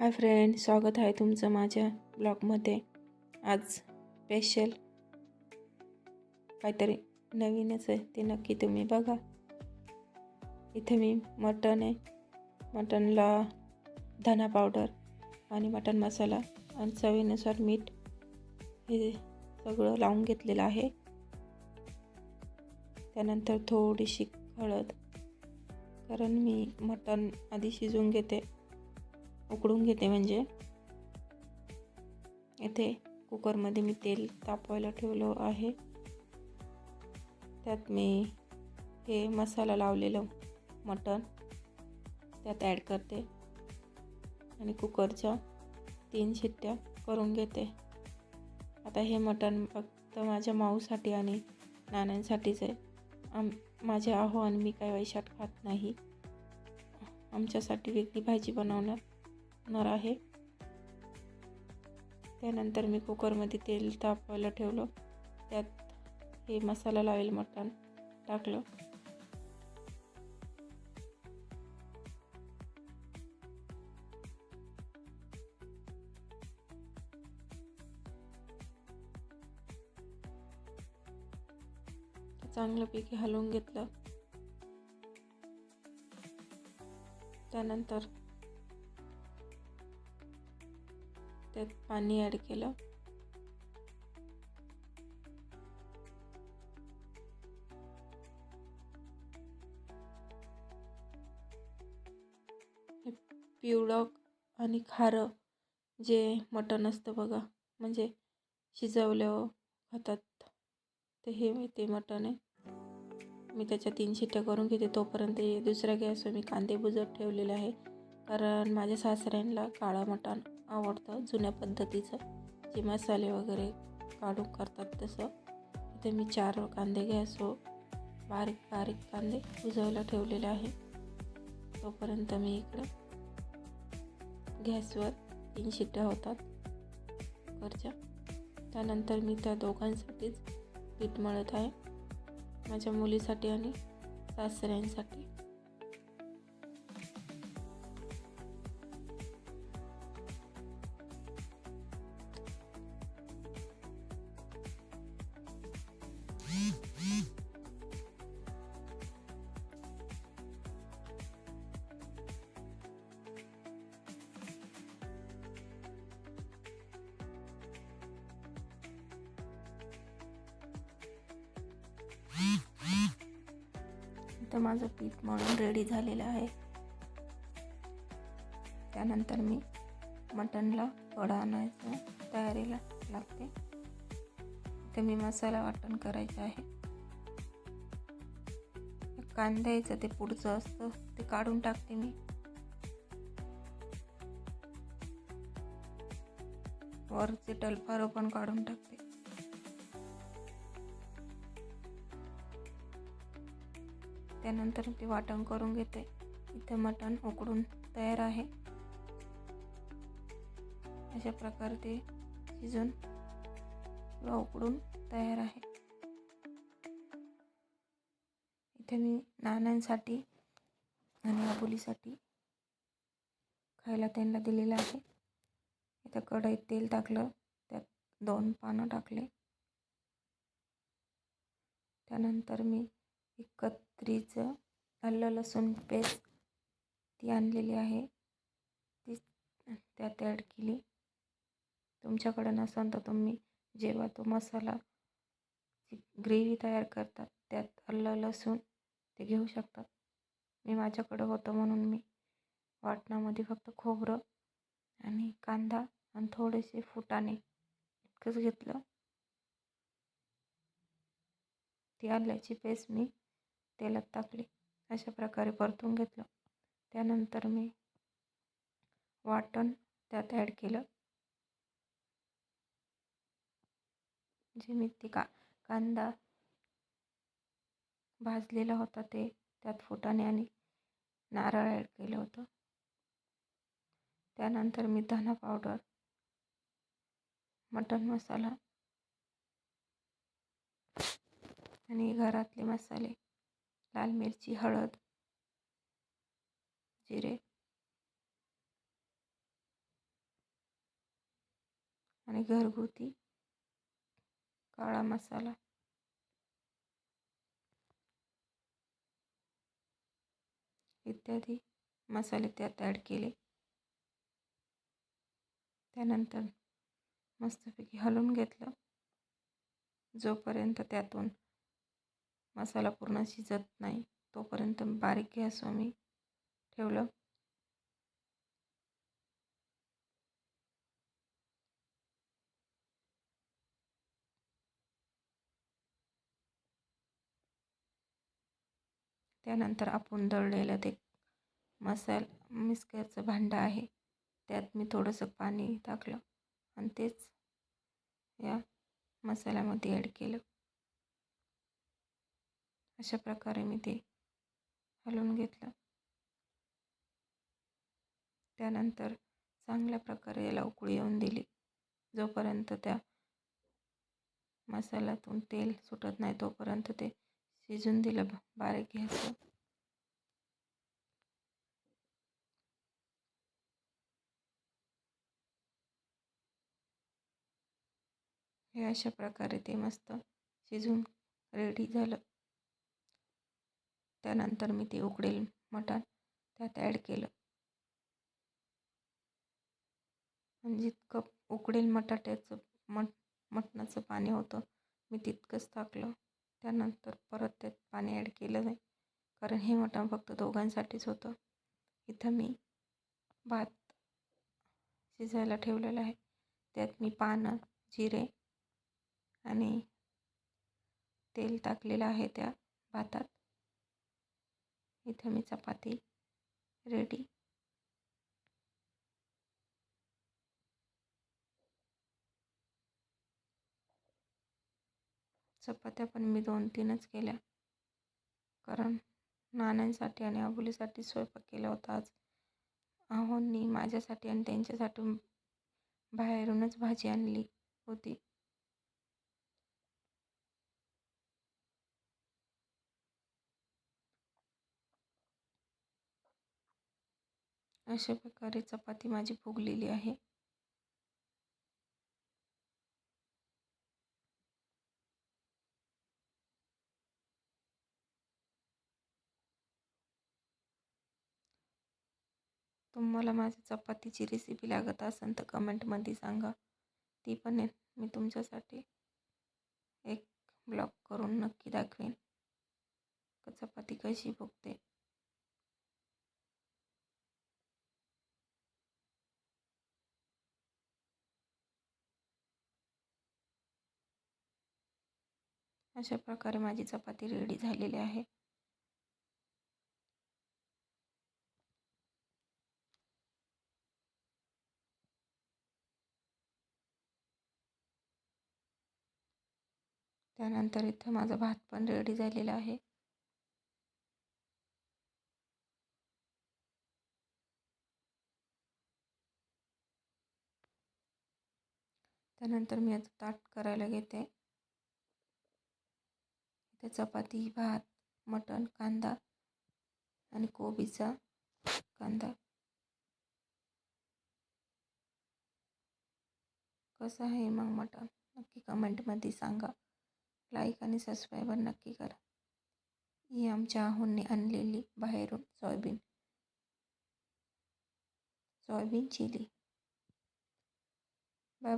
Hi friend स्वागत आहे तुमचं माझ्या ब्लॉगमध्ये. आज स्पेशल काहीतरी नवीनच आहे ते नक्की तुम्ही बघा. इथे मी मटण आहे. मटणला धना पावडर आणि मटण मसाला आणि चवीनुसार मीठ हे सगळं लावून घेतलेलं आहे. त्यानंतर थोडीशी हळद कारण मी मटण आधी शिजवून घेते. उकडून घेते म्हणजे. इथे कुकरमध्ये मी तेल तापवायला ठेवलं आहे. त्यात मी हे मसाला लावलेलं मटण त्यात ॲड करते. आणि कुकरच्या तीन शिट्ट्या करून घेते. आता हे मटण फक्त माझ्या माऊसाठी आणि नाण्यांसाठीच आहे. आम माझे आहो आणि मी काही वैशात खात नाही. आमच्यासाठी वेगळी भाजी बनवणार. टाकणार आहे. त्यानंतर मी कुकरमध्ये तेल तापवायला ठेवलं. त्यात हे मसाला लावेल मटण टाकलं. चांगल्यापैकी हलवून घेतलं. त्यानंतर त्यात पाणी ॲड केलं. पिवळं आणि खारं जे मटण असतं बघा म्हणजे शिजवल्यावर खातात ते हे ते मटण आहे. मी त्याच्या तीन शिट्ट्या करून घेते तोपर्यंत दुसऱ्या गॅसवर मी कांदे बुजत ठेवलेले आहे. कारण माझ्या सासऱ्यांना काळं मटण आवडतं जुन्या पद्धतीचं. जे मसाले वगैरे काढून करतात तसं. इथे मी चार कांदे गॅसवर बारीक बारीक कांदे कुजवायला ठेवलेले आहे तोपर्यंत मी इकडं गॅसवर तीन शिट्ट्या होतात. कुकरच्या त्यानंतर मी त्या दोघांसाठीच पीठ मळत आहे. माझ्या मुलीसाठी आणि सासऱ्यांसाठी. तर माझं पीठ मळून रेडी झालेलं आहे. त्यानंतर मी मटनला वडा आणायचं तयारीला लागते. तर मी मसाला वाटण करायचं आहे. कांद्याचं ते पुढचं असतं ते काढून टाकते मी. वरचे टलफारो पण काढून टाकते. त्यानंतर ते वाटण करून घेते. इथे मटण उकडून तयार आहे. अशा प्रकारे ते शिजून किंवा उकडून तयार आहे. इथे मी नाण्यांसाठी आणि आबोलीसाठी खायला त्यांना दिलेलं आहे. इथं कढईत तेल टाकलं त्यात दोन पानं टाकले. त्यानंतर मी एकत्रीचं आलं लसूण पेस्ट ती आणलेली आहे. ती त्यात ॲड केली. तुमच्याकडं नसेल तर तुम्ही जेव्हा तो मसाला ग्रेव्ही तयार करतात त्यात आलं लसूण ते घेऊ शकतात. मी माझ्याकडं होतं म्हणून मी वाटणामध्ये फक्त खोबरं आणि कांदा आणि थोडेसे फुटाणे इतकंच घेतलं. ती आल्याची पेस्ट मी तेलात टाकली. अशा प्रकारे परतून घेतलं. त्यानंतर मी वाटण त्यात ॲड केलं. जे मी ती का कांदा भाजलेला होता ते त्यात फुटाणे आणि नारळ ॲड केलं होतं. त्यानंतर मी धना पावडर मटन मसाला आणि घरातले मसाले लाल मिरची हळद जिरे आणि घरगुती काळा मसाला. इत्यादी मसाले त्यात ॲड केले. त्यानंतर मस्तपैकी हलवून घेतलं. जोपर्यंत त्यातून मसाला पूर्ण शिजत नाही. तोपर्यंत बारीक गॅसवर मी ठेवलं? त्यानंतर आपण दळलेलं ते मसाल मिस्करचं भांडं आहे. त्यात मी थोडंसं पाणी टाकलं आणि तेच या मसाल्यामध्ये ॲड केलं. अशा प्रकारे मी ते हलवून घेतलं. त्यानंतर चांगल्या प्रकारे याला उकळी येऊन दिली. जोपर्यंत त्या मसाल्यातून तेल सुटत नाही तोपर्यंत ते शिजून दिलं बारीक घ्यायचं. हे अशा प्रकारे ते मस्त शिजून रेडी झालं. त्यानंतर मी ते उकडेल मटण त्यात ॲड केलं. म्हणजे जितकं उकडेल मटाट्याचं मट मटणाचं पाणी होतं. मी तितकंच टाकलं. त्यानंतर परत त्यात पाणी ॲड केलं नाही. कारण हे मटण फक्त दोघांसाठीच होतं. इथं मी भात शिजायला ठेवलेलं आहे. त्यात मी पानं जिरे आणि तेल टाकलेलं आहे त्या भातात. इथं मी चपाती रेडी चपात्या पण मी दोन तीनच केल्या. कारण नाण्यांसाठी आणि अबोलीसाठी स्वयंपाक केला होता आज. आहोंनी माझ्यासाठी आणि त्यांच्यासाठी बाहेरूनच भाजी आणली होती. अशा प्रकारे चपाती माझी फुगलेली आहे. तुम्हाला माझ्या चपातीची रेसिपी लागत असेल तर कमेंटमध्ये सांगा. ती पण मी तुमच्यासाठी एक ब्लॉग करून नक्की दाखवेन. चपाती कशी फुगते? अशा प्रकारे माझी चपाती रेडी झालेली आहे. त्यानंतर इथं माझा भात पण रेडी झालेला आहे. त्यानंतर मी आता ताट करायला घेते. ते चपाती भात मटण कांदा आणि कोबीचा कांदा. कसं आहे मग मटण? नक्की कमेंटमध्ये सांगा. लाईक आणि सबस्क्राईबर नक्की करा. ही आमच्या आहोंनी आणलेली बाहेरून सोयाबीन. Soybean chilli.